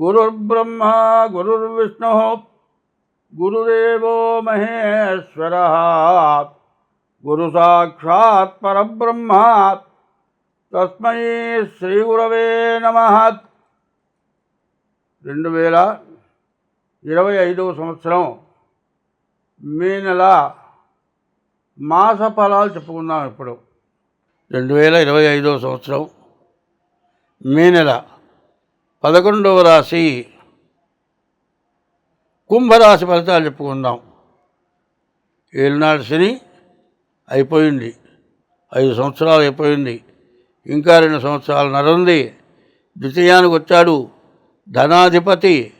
గురుర్బ్రహ్మ గురుర్విష్ణు గురుదేవో మహేశ్వర గురు సాక్షాత్ పరబ్రహ్మ తస్మై శ్రీగురవే నమ రెండు వేల ఇరవై ఐదవ సంవత్సరం మే నెల మాస ఫలాలు చెప్పుకుందాం ఇప్పుడు. రెండు వేల ఇరవై ఐదవ సంవత్సరం మే నెల పదకొండవ రాశి కుంభరాశి ఫలితాలు చెప్పుకుందాం. ఏలినాడు శని అయిపోయింది. ఐదు సంవత్సరాలు అయిపోయింది. ఇంకా రెండు సంవత్సరాలు నరుంది ద్వితీయానికి వచ్చాడు ధనాధిపతి.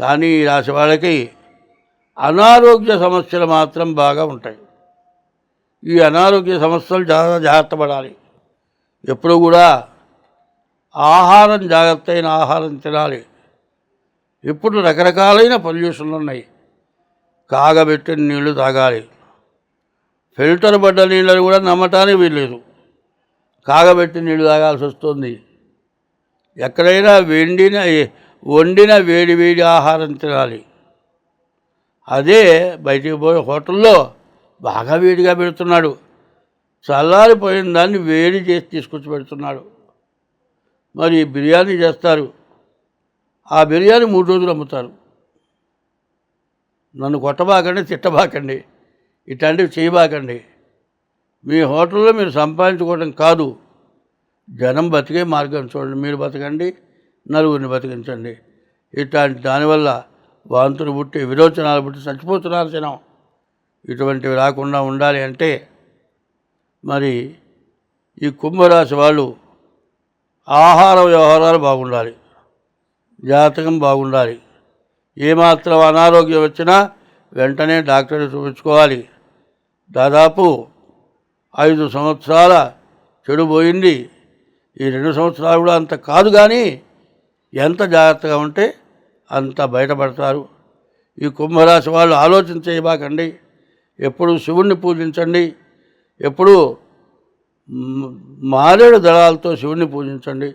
కానీ ఈ రాశి వాళ్ళకి అనారోగ్య సమస్యలు మాత్రం బాగా ఉంటాయి. ఈ అనారోగ్య సమస్యలు చాలా జాగ్రత్త పడాలి. ఎప్పుడు కూడా ఆహారం జాగ్రత్త అయిన ఆహారం తినాలి. ఇప్పుడు రకరకాలైన పొల్యూషన్లు ఉన్నాయి. కాగబెట్టిన నీళ్ళు తాగాలి. ఫిల్టర్ పడ్డ నీళ్ళని కూడా నమ్మటానికి వీల్లేదు. కాగబెట్టిన నీళ్ళు తాగాల్సి వస్తుంది. ఎక్కడైనా వెండిన వండిన వేడి వేడి ఆహారం తినాలి. అదే బయటికి పోయే హోటల్లో బాగా వేడిగా పెడుతున్నాడు. చల్లారిపోయిన దాన్ని వేడి చేసి తీసుకొచ్చి పెడుతున్నాడు. మరి బిర్యానీ చేస్తారు. ఆ బిర్యానీ మూడు రోజులు అమ్ముతారు. నన్ను కొట్టబాకండి తిట్టబాకండి. ఇట్లాంటివి చేయబాకండి. మీ హోటల్లో మీరు సంపాదించుకోవడం కాదు. జనం బతికే మార్గం చూడండి. మీరు బతకండి నలుగురిని బతికించండి. ఇట్లాంటి దానివల్ల వాంతులు పుట్టి విరోచనాలు పుట్టి చచ్చిపోతున్నారు జనం. ఇటువంటివి రాకుండా ఉండాలి అంటే మరి ఈ కుంభరాశి వాళ్ళు ఆహార వ్యవహారాలు బాగుండాలి. జాతకం బాగుండాలి. ఏమాత్రం అనారోగ్యం వచ్చినా వెంటనే డాక్టర్ని చూపించుకోవాలి. దాదాపు ఐదు సంవత్సరాల చెడు పోయింది. ఈ రెండు సంవత్సరాలు కూడా అంత కాదు కానీ ఎంత జాగ్రత్తగా ఉంటే అంత బయటపడతారు. ఈ కుంభరాశి వాళ్ళు ఆలోచన చేయబాకండి. ఎప్పుడు శివుణ్ణి పూజించండి. ఎప్పుడు మారేడు దళాలతో శివుణ్ణి పూజించండి.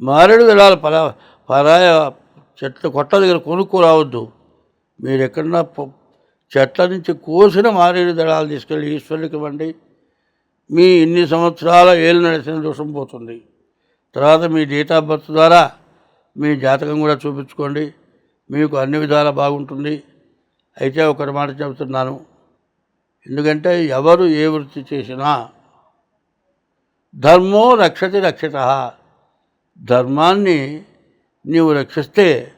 మారేడు దళాలు పరా పరాయ చెట్ల కొట్ట దగ్గర కొనుక్కు రావద్దు. మీరు ఎక్కడన్నా చెట్ల నుంచి కోసిన మారేడు దళాలు తీసుకెళ్ళి ఈశ్వరునికి ఇవ్వండి. మీ ఇన్ని సంవత్సరాల ఏళ్ళు నడిచిన దోషం పోతుంది. తర్వాత మీ డేట్ ఆఫ్ బర్త్ ద్వారా మీ జాతకం కూడా చూపించుకోండి. మీకు అన్ని విధాలా బాగుంటుంది. అయితే ఒకటి మాట చెబుతున్నాను. ఎందుకంటే ఎవరు ఏ వృత్తి చేసినా ధర్మో రక్షతి రక్షిత. ధర్మాన్ని నీవు రక్షిస్తే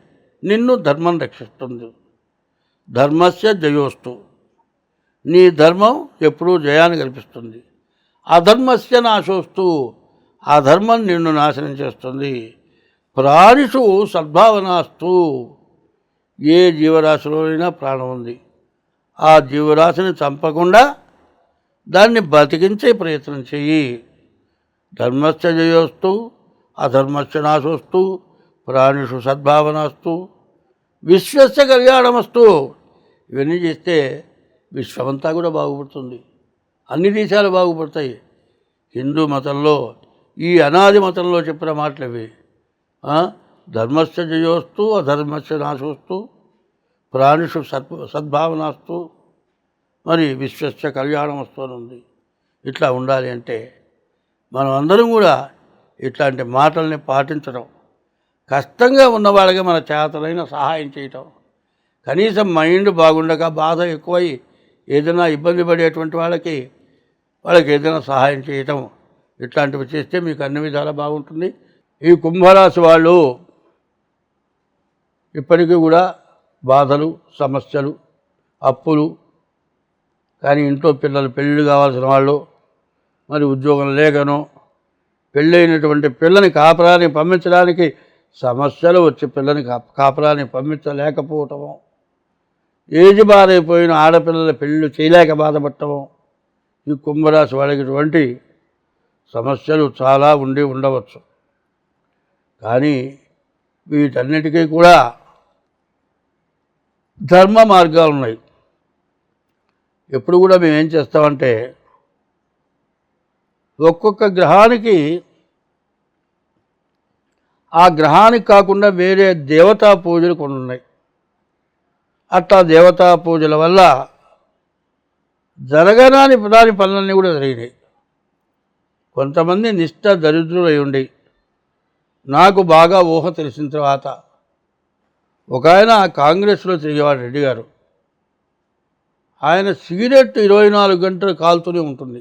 నిన్ను ధర్మం రక్షిస్తుంది. ధర్మస్య జయోస్తు. నీ ధర్మం ఎప్పుడూ జయాన్ని కల్పిస్తుంది. అధర్మస్య నాశోస్తు. ఆ ధర్మం నిన్ను నాశనం చేస్తుంది. ప్రాణిషు సద్భావనాస్తు. ఏ జీవరాశిలోనైనా ప్రాణం ఉంది. ఆ జీవరాశిని చంపకుండా దాన్ని బతికించే ప్రయత్నం చెయ్యి. ధర్మస్య జయోస్తు అధర్మస్య నాశోస్తు ప్రాణిషు సద్భావనాస్తు. విశ్వస్య కళ్యాణమస్తు. ఇవన్నీ చేస్తే విశ్వమంతా కూడా బాగుపడుతుంది. అన్ని దేశాలు బాగుపడతాయి. హిందూ మతంలో ఈ అనాది మతంలో చెప్పిన మాటలు ఇవి ధర్మస్య జయోస్తు అధర్మస్య నాశోస్తు ప్రాణిషు సద్ సద్భావనాస్తు. మరి విశ్వస్య కళ్యాణం వస్తుంది ఇట్లా ఉండాలి అంటే మనం అందరం కూడా ఇట్లాంటి మాటల్ని పాటించడం కష్టంగా ఉన్న వాళ్ళకి మన చేతలైన సహాయం చేయటం కనీసం మైండ్ బాగుండక బాధ ఎక్కువై ఏదైనా ఇబ్బంది పడేటువంటి వాళ్ళకి వాళ్ళకి ఏదైనా సహాయం చేయటం ఇట్లాంటివి చేస్తే మీకు అన్ని విధాలా బాగుంటుంది. ఈ కుంభరాశి వాళ్ళు ఇప్పటికీ కూడా బాధలు సమస్యలు అప్పులు కానీ ఇంట్లో పిల్లలు పెళ్ళిళ్ళు కావాల్సిన వాళ్ళు మరి ఉద్యోగం లేకను పెళ్ళైనటువంటి పిల్లని కాపరాన్ని పంపించడానికి సమస్యలు వచ్చి పిల్లని కాప కాపరాన్ని పంపించలేకపోవటము ఏజ్ బారైపోయిన ఆడపిల్లల పెళ్ళిళ్ళు చేయలేక బాధపడటము ఈ కుంభరాశి వాళ్ళకి ఇటువంటి సమస్యలు చాలా ఉండి ఉండవచ్చు. కానీ వీటన్నిటికీ కూడా ధర్మ మార్గాలు ఉన్నాయి ఎప్పుడు కూడా మేము ఏం చేస్తామంటే ఒక్కొక్క గ్రహానికి ఆ గ్రహానికి కాకుండా వేరే దేవతా పూజలు కొన్ని ఉన్నాయి. అట్లా దేవతా పూజల వల్ల జరగరాని దాని పనులన్నీ కూడా జరిగినాయి. కొంతమంది నిష్ఠ దరిద్రులై ఉండి నాకు బాగా ఊహ తెలిసిన తర్వాత ఒక ఆయన కాంగ్రెస్లో తిరిగేవాడు రెడ్డి గారు. ఆయన సిగరెట్ ఇరవై నాలుగు గంటలు కాలుతూనే ఉంటుంది.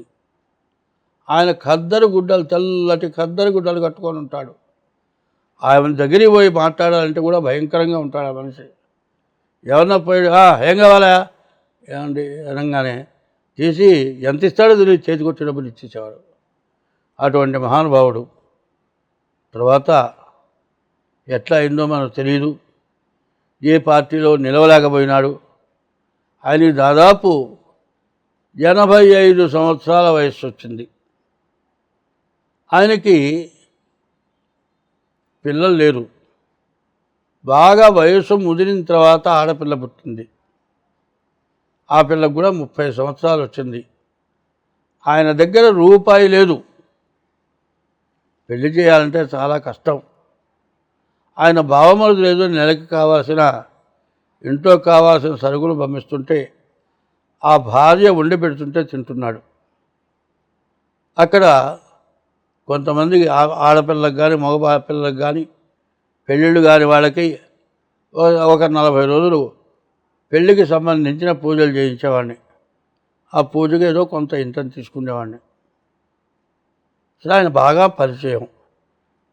ఆయన ఖద్దరు గుడ్డలు తెల్లటి ఖద్దరు గుడ్డలు కట్టుకొని ఉంటాడు. ఆయన దగ్గరికి పోయి మాట్లాడాలంటే కూడా భయంకరంగా ఉంటాడు ఆ మనిషి. ఎవరన్నా పోయి ఏం కావాలా? ఏమండి అనగానే తీసి ఎంత ఇస్తాడో తెలియదు చేతికొచ్చే డబ్బులు ఇచ్చేసేవాడు. అటువంటి మహానుభావుడు. తర్వాత ఎట్లా అయిందో మనకు తెలియదు ఏ పార్టీలో నిలవలేకపోయినాడు. ఆయన దాదాపు ఎనభై ఐదు సంవత్సరాల వయస్సు వచ్చింది. ఆయనకి పిల్లలు లేరు. బాగా వయసు ముదిరిన తర్వాత ఆడపిల్ల పుట్టింది. ఆ పిల్లకు కూడా ముప్పై సంవత్సరాలు వచ్చింది. ఆయన దగ్గర రూపాయి లేదు. పెళ్ళి చేయాలంటే చాలా కష్టం. ఆయన భావమరుదు లేదు నెలకి కావాల్సిన ఇంట్లో కావాల్సిన సరుకులు పంపిస్తుంటే ఆ భార్య వండి పెడుతుంటే తింటున్నాడు. అక్కడ కొంతమందికి ఆ- ఆడపిల్లలకు కానీ మగ పిల్లలకు కానీ పెళ్ళిళ్ళు కాని వాళ్ళకి ఒక నలభై రోజులు పెళ్ళికి సంబంధించిన పూజలు చేయించేవాడిని. ఆ పూజకి ఏదో కొంత ఇంత తీసుకునేవాడిని. సరే ఆయన బాగా పరిచయం.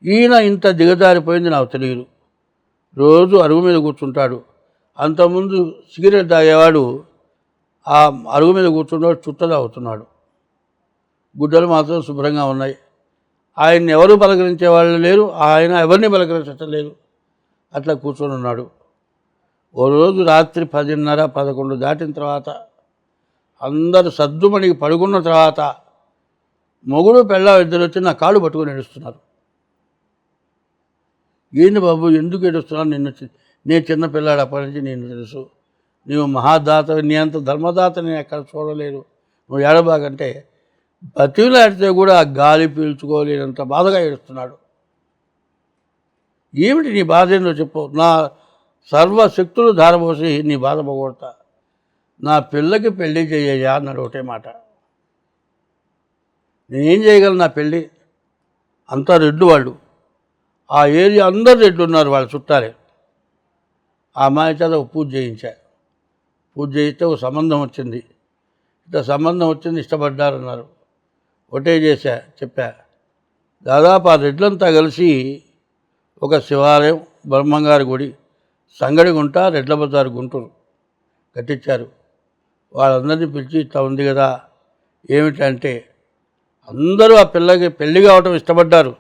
ఈయన ఇంత దిగజారిపోయింది నాకు తెలియదు. రోజు అరుగు మీద కూర్చుంటాడు. అంతకుముందు సిగరెట్ తాగేవాడు ఆ అరుగు మీద కూర్చున్నాడు చుట్ట తాగుతున్నాడు. గుడ్డలు మాత్రం శుభ్రంగా ఉన్నాయి. ఆయన్ని ఎవరు పలకరించే వాళ్ళు లేరు ఆయన ఎవరిని పలకరించటం లేదు. అట్లా కూర్చొని ఉన్నాడు. ఓ రోజు రాత్రి పదిన్నర పదకొండు దాటిన తర్వాత అందరూ సద్దుమణికి పడుకున్న తర్వాత మొగుడు పెళ్ళ ఇద్దరు వచ్చి నా కాళ్ళు పట్టుకొని ఏడుస్తున్నారు. ఏంటి బాబు ఎందుకు ఏడుస్తున్నాను నిన్ను చి- నేను చిన్నపిల్లాడు అప్పటి నుంచి నేను తెలుసు. నీవు మహాదాత నీ అంత ధర్మదాత నేను ఎక్కడ చూడలేదు. నువ్వు ఏడబాగంటే బతిలాడితే కూడా ఆ గాలి పీల్చుకోలేనంత బాధగా ఏడుస్తున్నాడు. ఏమిటి నీ బాధ ఏందో చెప్పు. నా సర్వశక్తులు ధారపోసి నీ బాధ పోగొడతా. నా పిల్లకి పెళ్ళి చేయ్యా అన్నాడు ఒకటే మాట. నేనేం చేయగలను నా పెళ్ళి అంతా రెడ్డు వాళ్ళు. ఆ ఏరియా అందరు రెడ్లు ఉన్నారు వాళ్ళ చుట్టాలే. ఆ అమ్మాయి చేత ఒక పూజ చేయించా. పూజ చేయిస్తే ఒక సంబంధం వచ్చింది. ఇట్లా సంబంధం వచ్చింది ఇష్టపడ్డారన్నారు. ఒకటే చేశా చెప్పా. దాదాపు ఆ రెడ్లంతా కలిసి ఒక శివాలయం బ్రహ్మంగారి గుడి సంగడిగుంట రెడ్ల బజారు గుంటూరు కట్టించారు. వాళ్ళందరినీ పిలిచి ఇట్లా ఉంది కదా ఏమిటంటే అందరూ ఆ పిల్లకి పెళ్ళి కావటం ఇష్టపడ్డారు.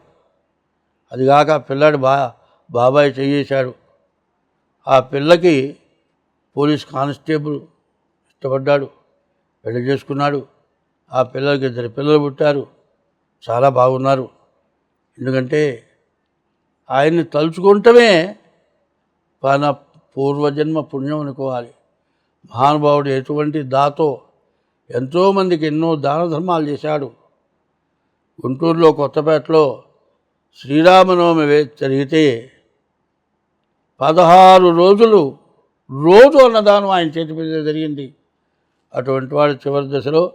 అది కాక ఆ పిల్లాడు బా బాబాయ్ చేయేశాడు ఆ పిల్లకి పోలీస్ కానిస్టేబుల్ ఇష్టపడ్డాడు పెళ్ళి చేసుకున్నాడు. ఆ పిల్లలకి ఇద్దరు పిల్లలు పుట్టారు. చాలా బాగున్నారు. ఎందుకంటే ఆయన్ని తలుచుకుంటమే మన పూర్వజన్మ పుణ్యం అనుకోవాలి. మహానుభావుడు ఎటువంటి దాతో ఎంతోమందికి ఎన్నో దాన ధర్మాలు చేశాడు. గుంటూరులో కొత్తపేటలో శ్రీరామనవమి జరిగితే పదహారు రోజులు రోజు అన్నదానం ఆయన చేతి మీద జరిగింది. అటువంటి వాడు చివరి దశలో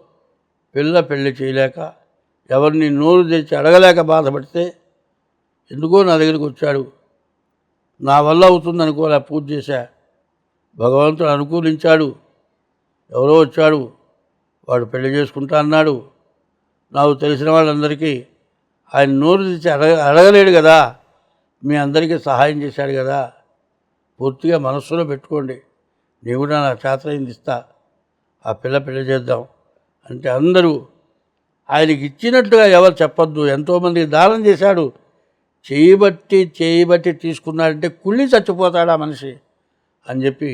పిల్ల పెళ్ళి చేయలేక ఎవరిని నోరు తెచ్చి అడగలేక బాధపడితే ఎందుకో నా దగ్గరికి వచ్చాడు. నా వల్ల అవుతుంది అనుకోలే పూజ చేశా. భగవంతుడు అనుకూలించాడు. ఎవరో వచ్చాడు వాడు పెళ్ళి చేసుకుంటా అన్నాడు. నాకు తెలిసిన వాళ్ళందరికీ ఆయన నోరు తెచ్చి అడగ అడగలేడు కదా మీ అందరికీ సహాయం చేశాడు కదా పూర్తిగా మనస్సులో పెట్టుకోండి. నేను కూడా నా చేతనైంది ఇస్తా. ఆ పిల్ల పెళ్ళి చేద్దాం. అంటే అందరూ ఆయనకి ఇచ్చినట్టుగా ఎవరు చెప్పొద్దు. ఎంతోమందికి దానం చేశాడు. చేయబట్టి చేయబట్టి తీసుకున్నాడంటే కుళ్ళి చచ్చిపోతాడు ఆ మనిషి అని చెప్పి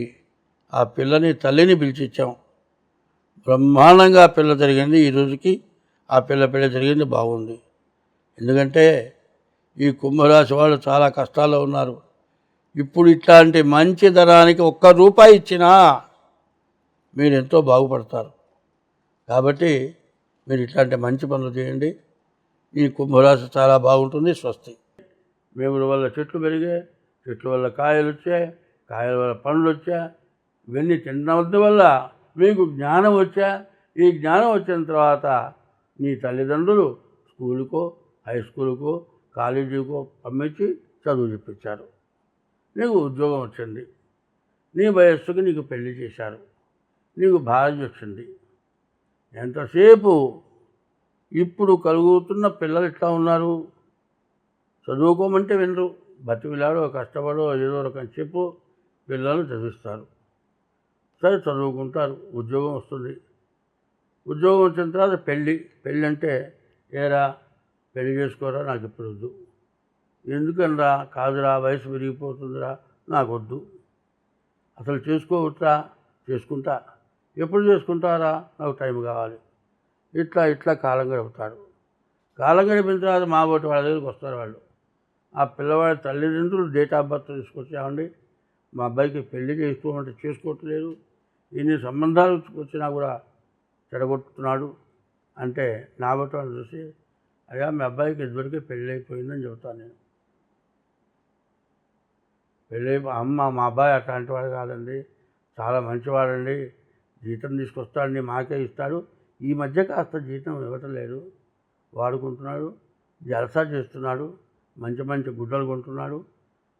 ఆ పిల్లని తల్లిని పిలిచిచ్చాం బ్రహ్మాండంగా పిల్ల జరిగింది. ఈ రోజుకి ఆ పిల్ల పిల్ల జరిగింది. బాగుంది. ఎందుకంటే ఈ కుంభరాశి వాళ్ళు చాలా కష్టాల్లో ఉన్నారు. ఇప్పుడు ఇట్లాంటి మంచి ధనానికి ఒక్క రూపాయి ఇచ్చినా మీరు ఎంతో బాగుపడతారు. కాబట్టి మీరు ఇట్లాంటి మంచి పనులు చేయండి. ఈ కుంభరాశి చాలా బాగుంటుంది స్వస్తి. వేముల వల్ల చెట్లు పెరిగాయి చెట్ల వల్ల కాయలు వచ్చాయి కాయల వల్ల పండ్లు వచ్చా ఇవన్నీ తినడం వల్ల మీకు జ్ఞానం వచ్చా ఈ జ్ఞానం వచ్చిన తర్వాత నీ తల్లిదండ్రులు స్కూలుకో హై స్కూలుకో కాలేజీకో పంపించి చదువు చెప్పించారు. నీకు ఉద్యోగం వచ్చింది. నీ వయస్సుకు నీకు పెళ్ళి చేశారు. నీకు భార్య వచ్చింది. ఎంతసేపు? ఇప్పుడు కలుగుతున్న పిల్లలు ఎట్లా ఉన్నారు? చదువుకోమంటే వినరు. బతికిలాడో కష్టపడో ఏదో రకం చెప్పు. పిల్లలు చదివిస్తారు. సరే చదువుకుంటారు. ఉద్యోగం వస్తుంది. ఉద్యోగం వచ్చిన తర్వాత పెళ్ళి. పెళ్ళి అంటే ఏరా? పెళ్ళి చేసుకోరా? నాకు ఇప్పుడు వద్దు. ఎందుకనరా? కాదురా వయసు పెరిగిపోతుందిరా. నాకు వద్దు అసలు చేసుకోవచ్చా? చేసుకుంటా. ఎప్పుడు చేసుకుంటారా? నాకు టైం కావాలి. ఇట్లా ఇట్లా కాలం గడుపుతారు కాలం గడిపిన తర్వాత మా బోటి వాళ్ళ దగ్గరికి వస్తారు వాళ్ళు. ఆ పిల్లవాడి తల్లిదండ్రులు డేట్ ఆఫ్ బర్త్ తీసుకొచ్చామండి. మా అబ్బాయికి పెళ్ళి చేసుకోమంటే చేసుకోవట్లేదు. ఇన్ని సంబంధాలు వచ్చినా కూడా చెడగొట్టుతున్నాడు. అంటే నా బట్టి వాళ్ళు చూసి అయ్యా మీ అబ్బాయికి ఇదివరకే పెళ్ళి అయిపోయిందని చెబుతాను నేను. పెళ్ళి అమ్మ మా అబ్బాయి అట్లాంటి వాడు కాదండి. చాలా మంచివాడండి. జీతం తీసుకొస్తాడని మాకే ఇస్తాడు. ఈ మధ్య కాస్త జీతం ఇవ్వటం లేదు వాడుకుంటున్నాడు జలసా చేస్తున్నాడు మంచి మంచి గుడ్డలు కొంటున్నాడు.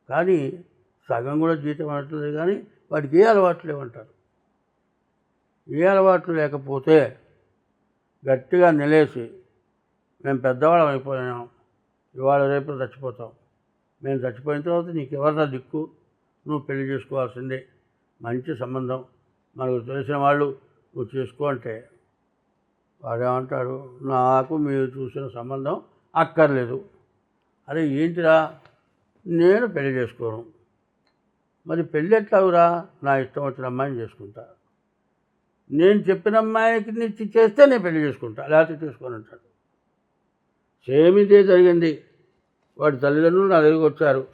కానీ సగం కూడా జీతం అనట్లేదు కానీ వాడికి ఏ అలవాట్లు లేవంటారు. ఏ అలవాట్లు లేకపోతే గట్టిగా నిలేసి మేము పెద్దవాళ్ళం అయిపోయాం ఇవాళ రేపు చచ్చిపోతాం. మేము చచ్చిపోయిన తర్వాత నీకు ఎవరినా దిక్కు? నువ్వు పెళ్ళి చేసుకోవాల్సిందే. మంచి సంబంధం. మనకు తెలిసిన వాళ్ళు నువ్వు చేసుకో అంటే వాడేమంటాడు నాకు మీరు చూసిన సంబంధం అక్కర్లేదు. అరే ఏంటిరా? నేను పెళ్ళి చేసుకోను. మరి పెళ్ళి ఎట్లావురా నా ఇష్టం వచ్చిన అమ్మాయిని చేసుకుంటా. నేను చెప్పిన అమ్మాయికి నిచ్చి చేస్తే నేను పెళ్ళి చేసుకుంటా లేకపోతే చేసుకోను అంటాడు. సేమ్ ఇదే జరిగింది. వాడి తల్లిదండ్రులు నా దగ్గరికి వచ్చారు.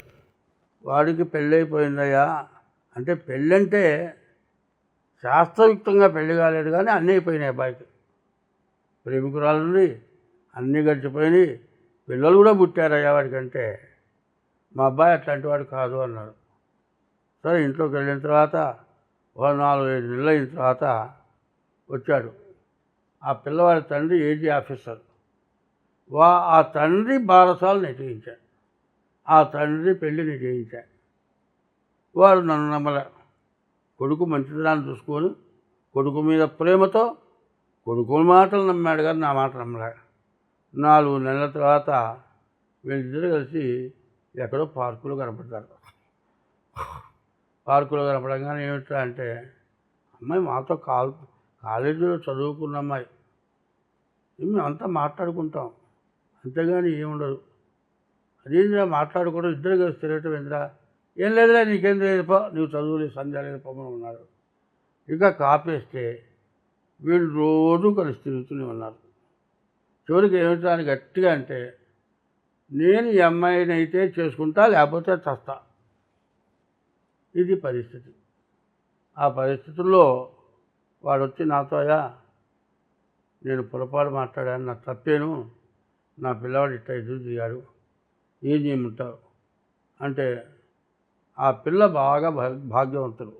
వాడికి పెళ్ళైపోయిందయ్యా. అంటే పెళ్ళంటే శాస్త్రయుక్తంగా పెళ్ళి కాలేదు కానీ అన్నీ అయిపోయినాయి అబ్బాయికి. ప్రేమికురాలు నుండి అన్నీ గడిచిపోయినాయి పిల్లలు కూడా పుట్టారయ్యా వాడికంటే. మా అబ్బాయి అట్లాంటి వాడు కాదు అన్నాడు. సరే ఇంట్లోకి వెళ్ళిన తర్వాత ఓ నాలుగు ఐదు నెలలు అయిన తర్వాత వచ్చాడు. ఆ పిల్లవాడి తండ్రి ఏజీ ఆఫీసర్. వా ఆ తండ్రి బారసాలు నిశ్చయించాడు ఆ తండ్రి పెళ్ళి నిశ్చయించాడు వారు నన్ను నమ్మలే. కొడుకు మంచిదాన్ని చూసుకొని కొడుకు మీద ప్రేమతో కొడుకు మాటలు నమ్మాడు కానీ నా మాట నమ్మలే. నాలుగు నెలల తర్వాత వీళ్ళిద్దరు కలిసి ఎక్కడో పార్కులో కనపడతారు పార్కులో కనపడంగానే ఏమిటా అంటే అమ్మాయి మాతో కాల్ కాలేజీలో చదువుకున్న అమ్మాయి. మేము అంతా మాట్లాడుకుంటాం. అంతేగాని ఏముండదు. అదేంద్రా మాట్లాడుకోవడం? ఇద్దరు కలిసి తిరగటం ఏంద్రా? ఏం లేదులే నీకేం లేదు పో. నువ్వు చదువులే సంధ్య లేదు పొమ్మని ఉన్నారు ఇంకా కాపేస్తే వీళ్ళు రోజు కలిసి తిరుగుతూనే ఉన్నారు. చివరికి ఏమిటా గట్టిగా అంటే నేను ఈ అమ్మాయిని అయితే చేసుకుంటా లేకపోతే చస్తా. ఇది పరిస్థితి. ఆ పరిస్థితుల్లో వాడు వచ్చి నాతోయా నేను పొరపాటు మాట్లాడాను నా తప్పేను నా పిల్లవాడు ఇట్లా ఎదురు దిగాడు ఏం చేయమంటావు? అంటే ఆ పిల్ల బాగా భాగ్యవంతుడు. భాగ్యవంతులు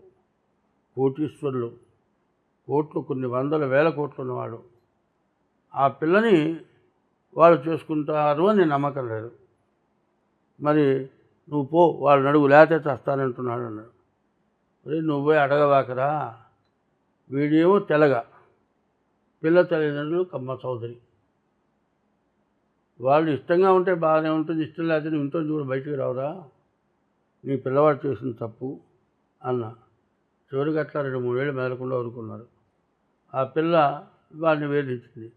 కోటీశ్వరులు కోట్లు కొన్ని వందల వేల కోట్లు ఉన్నవాడు. ఆ పిల్లని వాళ్ళు చేసుకుంటారు అని నమ్మకం లేదు. మరి నువ్వు పో వాళ్ళు నడుగు లేతే చేస్తానంటున్నాడు అన్నాడు. మరి నువ్వే అడగవాకరా వీడేమో తెలగ. పిల్ల తల్లిదండ్రులు కమ్మ చౌదరి. వాళ్ళు ఇష్టంగా ఉంటే బాగానే ఉంటుంది ఇష్టం లేకపోతే ఇంట్లో చూడ బయటికి రావురా. నీ పిల్లవాడు చేసిన తప్పు అన్న. చివరికి అట్లా రెండు మూడేళ్ళు మెదలకుండా ఊరుకున్నారు. ఆ పిల్ల వాడిని వేధించింది.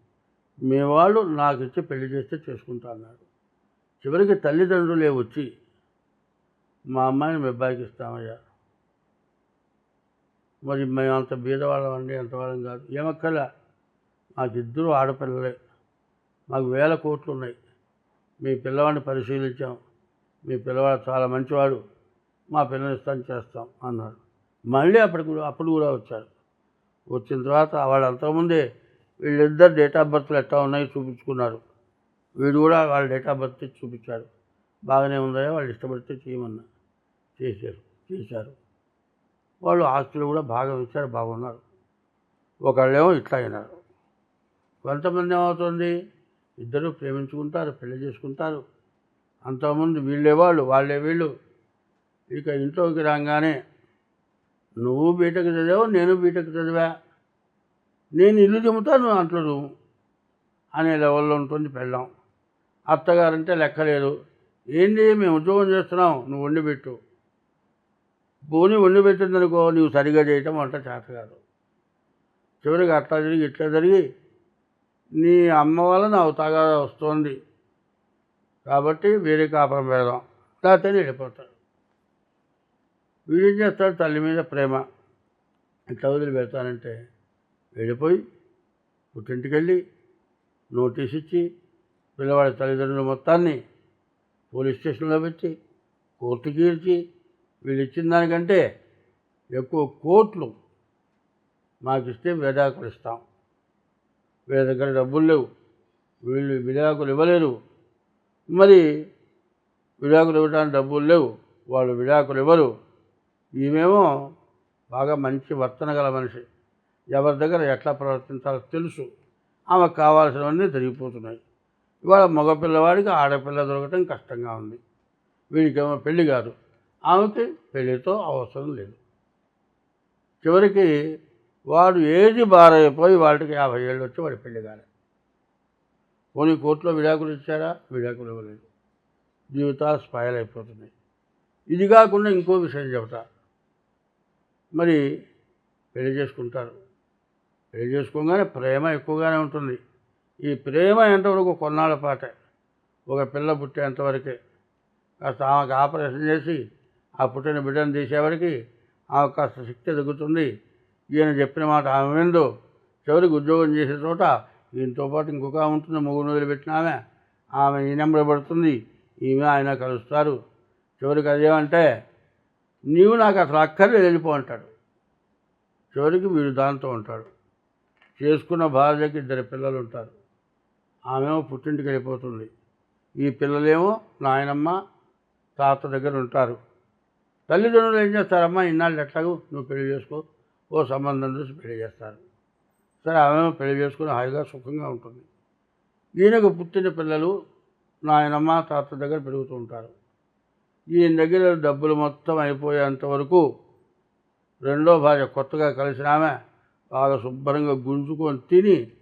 మీ వాళ్ళు నాకు ఇచ్చి పెళ్ళి చేస్తే చేసుకుంటా అన్నాడు. చివరికి తల్లిదండ్రులే వచ్చి మా అమ్మాయిని మీ అబ్బాయికి ఇస్తామయ్యా. మరి మేము అంత బీదవాళ్ళం అండి అంతవాళ్ళం కాదు. ఏమక్కల మాకు ఇద్దరు ఆడపిల్లలే. మాకు వేల కోట్లు ఉన్నాయి మీ పిల్లవాడిని పరిశీలించాం. మీ పిల్లవాడు చాలా మంచివాడు. మా పిల్లని ఇస్తాం చేస్తాం అన్నారు. మళ్ళీ అప్పటికి కూడా అప్పుడు కూడా వచ్చారు. వచ్చిన తర్వాత వాళ్ళు అంతకుముందే వీళ్ళిద్దరు డేట్ ఆఫ్ బర్త్లు ఎట్లా ఉన్నాయి చూపించుకున్నారు. వీడు కూడా వాళ్ళ డేట్ ఆఫ్ బర్త్ ఇచ్చి చూపించాడు. బాగానే ఉన్నాయో వాళ్ళు ఇష్టపడితే చేయమన్నా చేశారు చేశారు. వాళ్ళు ఆస్తులు కూడా బాగా ఇచ్చారు బాగున్నారు. ఒకళ్ళేమో ఇట్లా అయినారు. కొంతమంది ఏమవుతుంది? ఇద్దరు ప్రేమించుకుంటారు పెళ్ళి చేసుకుంటారు. అంతకుముందు వీళ్ళే వాళ్ళు వాళ్ళే వీళ్ళు. ఇక ఇంట్లోకి రాగానే నువ్వు బీటెక్ చదివావు నేను బీటెక్ చదివా. నేను ఇల్లు చెబుతా నువ్వు అంట్లో నువ్వు అనే లెవెల్లో ఉంటుంది పెళ్ళాం. అత్తగారంటే లెక్కలేదు. ఏంటి మేము ఉద్యోగం చేస్తున్నాం నువ్వు వండిపెట్టు భూమి పోనీ వండి పెట్టిందనుకో నువ్వు సరిగా చేయటం వంట చేత కాదు చివరికి అట్లా జరిగి ఇట్లా జరిగి నీ అమ్మ వల్ల తగా వస్తుంది. కాబట్టి వేరే కాపురం పెడదాం. లేకపోతే వెళ్ళిపోతాడు వీడేం చేస్తాడు తల్లి మీద ప్రేమ. ఎంత వదిలి పెడతానంటే వెళ్ళిపోయి పుట్టింటికి వెళ్ళి నోటీస్ ఇచ్చి పిల్లవాడి తల్లిదండ్రుల మొత్తాన్ని పోలీస్ స్టేషన్లో పెట్టి కోర్టుకి ఇచ్చి వీళ్ళు ఇచ్చిన దానికంటే ఎక్కువ కోట్లు మాకు ఇస్తే విడాకులు ఇస్తాం. వీళ్ళ దగ్గర డబ్బులు లేవు. వీళ్ళు విడాకులు ఇవ్వలేరు. మరి విడాకులు ఇవ్వడానికి డబ్బులు లేవు. వాళ్ళు విడాకులు ఇవ్వరు. ఈమెమో బాగా మంచి వర్తన గల మనిషి. ఎవరి దగ్గర ఎట్లా ప్రవర్తించాలో తెలుసు. ఆమెకు కావాల్సినవన్నీ జరిగిపోతున్నాయి ఇవాళ మగపిల్లవాడికి ఆడపిల్ల దొరకటం కష్టంగా ఉంది. వీడికేమో పెళ్ళి కాదు. ఆమెకి పెళ్ళితో అవసరం లేదు. చివరికి వాడు ఏది బారైపోయి వాడికి యాభై ఏళ్ళు వచ్చి వాడి పెళ్ళి కాలే. పోనీ కోర్టులో విడాకులు ఇచ్చారా? విడాకులు ఇవ్వలేదు. జీవితాలు స్పాయిల్ అయిపోతున్నాయి. ఇది కాకుండా ఇంకో విషయం చెబుతా. మరి పెళ్ళి చేసుకుంటారు. పెళ్ళి చేసుకోగానే ప్రేమ ఎక్కువగానే ఉంటుంది. ఈ ప్రేమ ఎంతవరకు కొన్నాళ్ళ పాటే? ఒక పిల్ల పుట్టేంతవరకే కాస్త ఆమెకు ఆపరేషన్ చేసి ఆ పుట్టిన బిడ్డను తీసేవరకు ఆమె కాస్త శక్తి తగ్గుతుంది. ఈయన చెప్పిన మాట ఆమె విందు. చివరికి ఉద్యోగం చేసే చోట ఈయనతో పాటు ఇంకొక ఉంటుంది మొగుడు వదిలిపెట్టిన ఆమె. ఆమె ఈ నెంబర్ పడుతుంది. ఈమె ఆయన కలుస్తారు. చివరికి అదేమంటే నీవు నాకు అసలు అక్కర్లేదు వెళ్ళిపో అంటాడు. చివరికి వీడు దాంతో ఉంటాడు. చేసుకున్న భార్యకి ఇద్దరు పిల్లలు ఉంటారు. ఆమెమో పుట్టింటికి వెళ్ళిపోతుంది. ఈ పిల్లలేమో నాయనమ్మ తాత దగ్గర ఉంటారు. తల్లిదండ్రులు ఏం చేస్తారమ్మా ఇన్నాళ్ళు ఎట్లాగూ నువ్వు పెళ్ళి చేసుకో ఓ సంబంధం చూసి పెళ్ళి చేస్తారు. సరే ఆమెమో పెళ్ళి చేసుకుని హాయిగా సుఖంగా ఉంటుంది. ఈయనకు పుట్టిన పిల్లలు నాయనమ్మ తాత దగ్గర పెరుగుతూ ఉంటారు. ఈ దగ్గర డబ్బులు మొత్తం అయిపోయేంత వరకు రెండో భార్య కొత్తగా కలిసిన ఆమె బాగా శుభ్రంగా గుంజుకొని తిని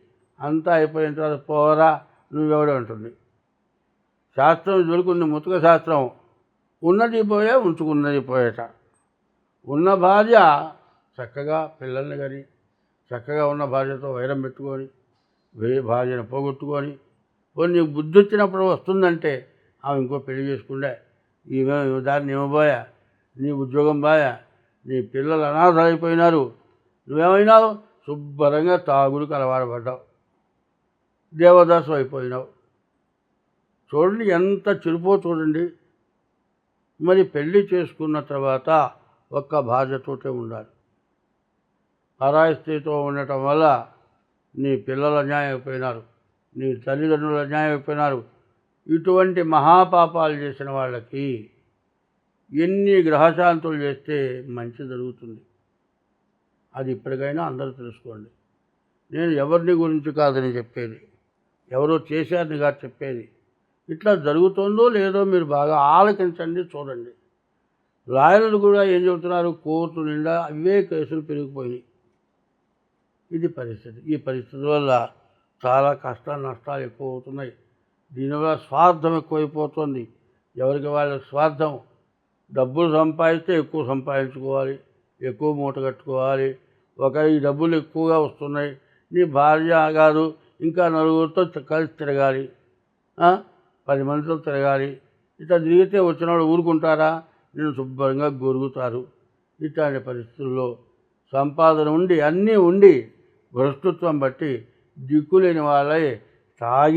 అంతా అయిపోయిన తర్వాత పోరా నువ్వెవడే ఉంటుంది శాస్త్రం దొరుకుంది ముతుక శాస్త్రం. ఉన్నది పోయే ఉంచుకున్నది పోయేట. ఉన్న భార్య చక్కగా పిల్లల్ని కానీ చక్కగా ఉన్న భార్యతో వైరం పెట్టుకొని వేరే భార్యను పోగొట్టుకొని కొన్ని బుద్ధి వచ్చినప్పుడు వస్తుందంటే ఆమె ఇంకో పెళ్ళి చేసుకుండే ఈ దాన్ని ఇవ్వబోయా నీ ఉద్యోగం బాయా నీ పిల్లలు అనాథ అయిపోయినారు. నువ్వేమైనావు? శుభ్రంగా తాగుడికి అలవాటుపడ్డావు దేవదాసం అయిపోయినావు. చూడండి ఎంత చిరుపో చూడండి. మరి పెళ్ళి చేసుకున్న తర్వాత ఒక్క భార్యతోటే ఉండాలి. పరాయి ఉండటం వల్ల నీ పిల్లలు అన్యాయం అయిపోయినారు నీ తల్లిదండ్రులు అన్యాయం అయిపోయినారు ఇటువంటి మహాపాపాలు చేసిన వాళ్ళకి ఎన్ని గ్రహశాంతులు చేస్తే మంచి జరుగుతుంది? అది ఇప్పటికైనా అందరూ తెలుసుకోండి. నేను ఎవరిని గురించి కాదని చెప్పేది? ఎవరో చేశారని కాదు చెప్పేది? ఇట్లా జరుగుతుందో లేదో మీరు బాగా ఆలకించండి చూడండి. లాయర్లు కూడా ఏం చెబుతున్నారు? కోర్టు నిండా అవే కేసులు పెరిగిపోయినాయి. ఇది పరిస్థితి. ఈ పరిస్థితి వల్ల చాలా కష్ట నష్టాలు ఎక్కువ అవుతున్నాయి. దీనివల్ల స్వార్థం ఎక్కువైపోతుంది. ఎవరికి వాళ్ళ స్వార్థం? డబ్బులు సంపాదిస్తే ఎక్కువ సంపాదించుకోవాలి ఎక్కువ మూట కట్టుకోవాలి. ఒక ఈ డబ్బులు ఎక్కువగా వస్తున్నాయి. నీ భార్య గారు ఇంకా నలుగురితో కలిసి తిరగాలి. పది మందితో తిరగాలి. ఇట్లా తిరిగితే వచ్చిన వాళ్ళు ఊరుకుంటారా? నేను శుభ్రంగా గొరుగుతారు. ఇట్లాంటి పరిస్థితుల్లో సంపాదన ఉండి అన్నీ ఉండి భ్రష్టత్వం బట్టి దిక్కులేని వాళ్ళే తాగి